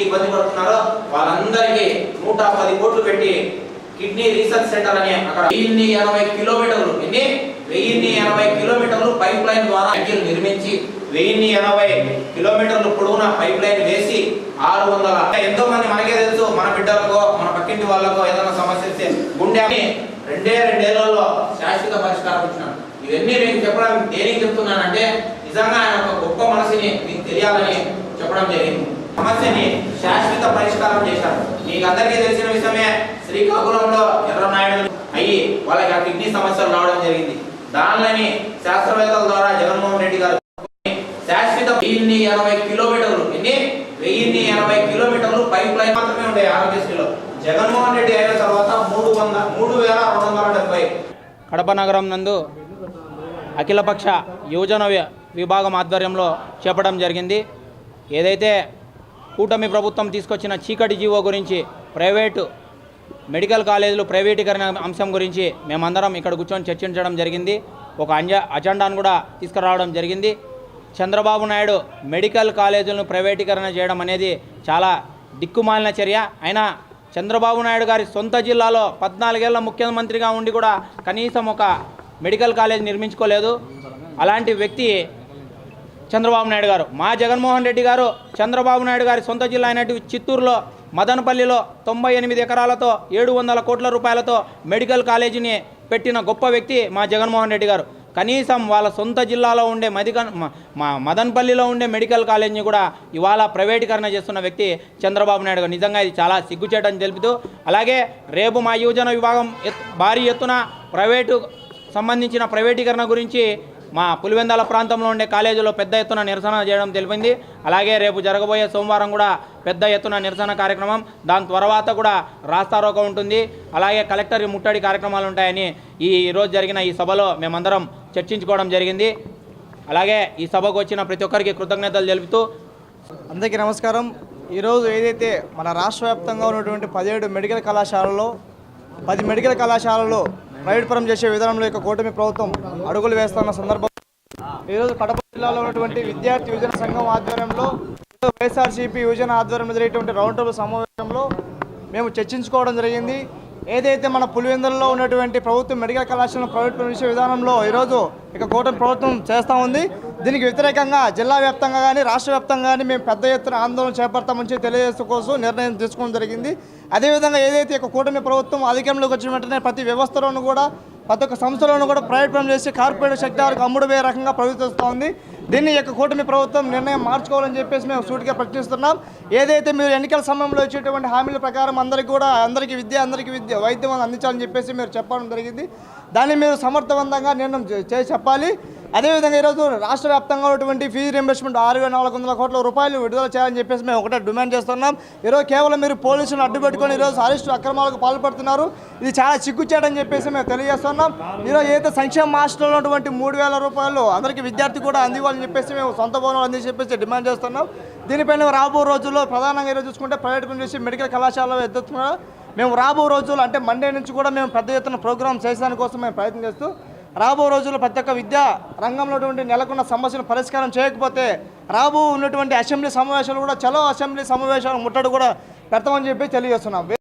ఇబ్బంది పడుతున్నారో వాళ్ళందరికీ నూట పది కోట్లు పెట్టి కిడ్నీ రీసెర్చ్ సెంటర్ అని అక్కడ వెయ్యిన్ని ఎనభై కిలోమీటర్లు ఎన్ని? వెయ్యిన్ని ఎనభై కిలోమీటర్లు పైప్ లైన్ ద్వారా ట్యాంకీలు నిర్మించి వెయ్యిన్ని ఎనభై కిలోమీటర్లు పొడవున పైప్ లైన్ వేసి ఆరు వందల ఎంతో మంది మనకే తెలుసు మన బిడ్డలకో మన పక్కింటి వాళ్ళకో ఏదైనా సమస్య ఇస్తే గుండె అని రెండే రెండేళ్ళలో శాశ్వత పరిష్కారం ఇచ్చినాం ఇవన్నీ నేను చెప్పడం దేనికి చెప్తున్నానంటే నిజంగా ఆయన ఒక గొప్ప మనసుని మీకు తెలియాలని చెప్పడం జరిగింది. సమస్యని శాశ్వత పరిష్కారం చేశారు. మీకు అందరికీ తెలిసిన విషయమే శ్రీకాకుళంలో ఎర్రనాయుడు అయ్యి వాళ్ళకి ఆ కిడ్నీ సమస్యలు రావడం జరిగింది. దానిలోని శాస్త్రవేత్తల ద్వారా జగన్మోహన్ రెడ్డి గారు శాశ్వత వెయ్యిన్ని ఎనభై కిలోమీటర్లు ఎన్ని? వెయ్యిన్ని ఎనభై కిలోమీటర్లు పైప్ లైన్ మాత్రమే ఉండే ఆరోగ్యశ్రీలో. జగన్మోహన్ రెడ్డి అయిన తర్వాత మూడు వంద మూడు వేల రెండు వందల డెబ్బై. కడప నగరం నందు అఖిలపక్ష యువజన విభాగం ఆధ్వర్యంలో చేపడం జరిగింది. ఏదైతే కూటమి ప్రభుత్వం తీసుకొచ్చిన చీకటి జీవో గురించి ప్రైవేటు మెడికల్ కాలేజీలు ప్రైవేటీకరణ అంశం గురించి మేమందరం ఇక్కడ కూర్చొని చర్చించడం జరిగింది. ఒక అంజ అజెండాను కూడా తీసుకురావడం జరిగింది. చంద్రబాబు నాయుడు మెడికల్ కాలేజీలను ప్రైవేటీకరణ చేయడం అనేది చాలా దిక్కుమాలిన చర్య. అయినా చంద్రబాబు నాయుడు గారి సొంత జిల్లాలో పద్నాలుగేళ్ళ ముఖ్యమంత్రిగా ఉండి కూడా కనీసం ఒక మెడికల్ కాలేజ్ నిర్మించుకోలేదు. అలాంటి వ్యక్తి చంద్రబాబు నాయుడు గారు. మా జగన్మోహన్ రెడ్డి గారు చంద్రబాబు నాయుడు గారి సొంత జిల్లా అయినటువంటి చిత్తూరులో మదనపల్లిలో తొంభై ఎనిమిది ఎకరాలతో ఏడు వందల కోట్ల రూపాయలతో మెడికల్ కాలేజీని పెట్టిన గొప్ప వ్యక్తి మా జగన్మోహన్ రెడ్డి గారు. కనీసం వాళ్ళ సొంత జిల్లాలో ఉండే మదికన్ మా మదనపల్లిలో ఉండే మెడికల్ కాలేజీని కూడా ఇవాళ ప్రైవేటీకరణ చేస్తున్న వ్యక్తి చంద్రబాబు నాయుడు గారు. నిజంగా ఇది చాలా సిగ్గుచేటని తెలుపుతూ అలాగే రేపు మా యువజన విభాగం భారీ ఎత్తున ప్రైవేటు సంబంధించిన ప్రైవేటీకరణ గురించి మా పులివెందాల ప్రాంతంలో ఉండే కాలేజీలో పెద్ద ఎత్తున నిరసన చేయడం తెలిపింది. అలాగే రేపు జరగబోయే సోమవారం కూడా పెద్ద ఎత్తున నిరసన కార్యక్రమం. దాని తర్వాత కూడా రాస్తారోక ఉంటుంది. అలాగే కలెక్టర్ ముట్టడి కార్యక్రమాలు ఉంటాయని ఈ జరిగిన ఈ సభలో మేమందరం చర్చించుకోవడం జరిగింది. అలాగే ఈ సభకు వచ్చిన ప్రతి ఒక్కరికి కృతజ్ఞతలు తెలుపుతూ అందరికీ నమస్కారం. ఈరోజు ఏదైతే మన రాష్ట్ర వ్యాప్తంగా ఉన్నటువంటి పదిహేడు మెడికల్ కళాశాలలో పది మెడికల్ కళాశాలలో ప్రైవేట్ చేసే విధానంలో యొక్క కూటమి ప్రభుత్వం అడుగులు వేస్తున్న సందర్భం. ఈరోజు కడప జిల్లాలో ఉన్నటువంటి విద్యార్థి యువజన సంఘం ఆధ్వర్యంలో వైఎస్ఆర్సీపీ యువజన ఆధ్వర్యంలో జరిగేటువంటి రౌండ్ టేబుల్ సమావేశంలో మేము చర్చించుకోవడం జరిగింది. ఏదైతే మన పులివెందులలో ఉన్నటువంటి ప్రభుత్వం మెడికల్ కళాశాలను ప్రైవేట్ విధానంలో ఈరోజు ఇక కూటమి ప్రభుత్వం చేస్తూ ఉంది. దీనికి వ్యతిరేకంగా జిల్లా వ్యాప్తంగా కానీ రాష్ట్ర వ్యాప్తంగా కానీ మేము పెద్ద ఎత్తున ఆందోళన చేపడతామని తెలియజేసుకోసం కోసం నిర్ణయం తీసుకోవడం జరిగింది. అదేవిధంగా ఏదైతే ఒక కూటమి ప్రభుత్వం అధికారంలోకి వచ్చిన వెంటనే ప్రతి వ్యవస్థలోనూ కూడా ప్రతి ఒక్క సంస్థలోనూ కూడా ప్రయత్నం చేసి కార్పొరేట్ సెక్టార్కి అమ్ముడు రకంగా ప్రవర్తిస్తోంది. దీన్ని యొక్క కూటమి ప్రభుత్వం నిర్ణయం మార్చుకోవాలని చెప్పేసి మేము సూటిగా ప్రశ్నిస్తున్నాం ఏదైతే మీరు ఎన్నికల సమయంలో ఇచ్చేటువంటి హామీల ప్రకారం అందరికీ కూడా అందరికీ విద్య అందరికీ విద్య వైద్యం అందించాలని చెప్పేసి మీరు చెప్పడం జరిగింది. దాన్ని మీరు సమర్థవంతంగా నిర్ణయం చే- చేసి చెప్పాలి. అదేవిధంగా ఈరోజు రాష్ట్ర వ్యాప్తంగా ఉన్నటువంటి ఫీజు రింబర్స్మెంట్ ఆరు వేల నాలుగు వందల కోట్ల రూపాయలు విడుదల చేయాలని చెప్పేసి మేము ఒకటే డిమాండ్ చేస్తున్నాం. ఈరోజు కేవలం మీరు పోలీసులను అడ్డుపెట్టుకొని ఈరోజు అరెస్టు అక్రమాలకు పాల్పడుతున్నారు. ఇది చాలా చిక్కుచేటని చెప్పేసి మేము తెలియజేస్తున్నాం. ఈరోజు ఏదైతే సంక్షేమ మాస్టర్లో ఉన్నటువంటి మూడు వేల రూపాయలు అందరికీ విద్యార్థి కూడా అందివ్వాలని చెప్పేసి మేము సొంత భవనాలు అందని చెప్పేసి డిమాండ్ చేస్తున్నాం. దీనిపైన రాబో రోజుల్లో ప్రధానంగా ఈరోజు చూసుకుంటే ప్రైవేట్ పని చేసి మెడికల్ కళాశాలలో ఎత్తుతున్నారు మేము రాబో రోజుల్లో అంటే మండే నుంచి కూడా మేము పెద్ద ఎత్తున ప్రోగ్రామ్ చేసేదాని కోసం మేము ప్రయత్నం చేస్తూ రాబో రోజుల్లో ప్రతి ఒక్క విద్యా రంగంలో ఉన్నటువంటి నెలకొన్న సమస్యను పరిష్కారం చేయకపోతే రాబో ఉన్నటువంటి అసెంబ్లీ సమావేశాలు కూడా చలో అసెంబ్లీ సమావేశాలు ముట్టడి కూడా పెడతామని చెప్పి తెలియజేస్తున్నాం.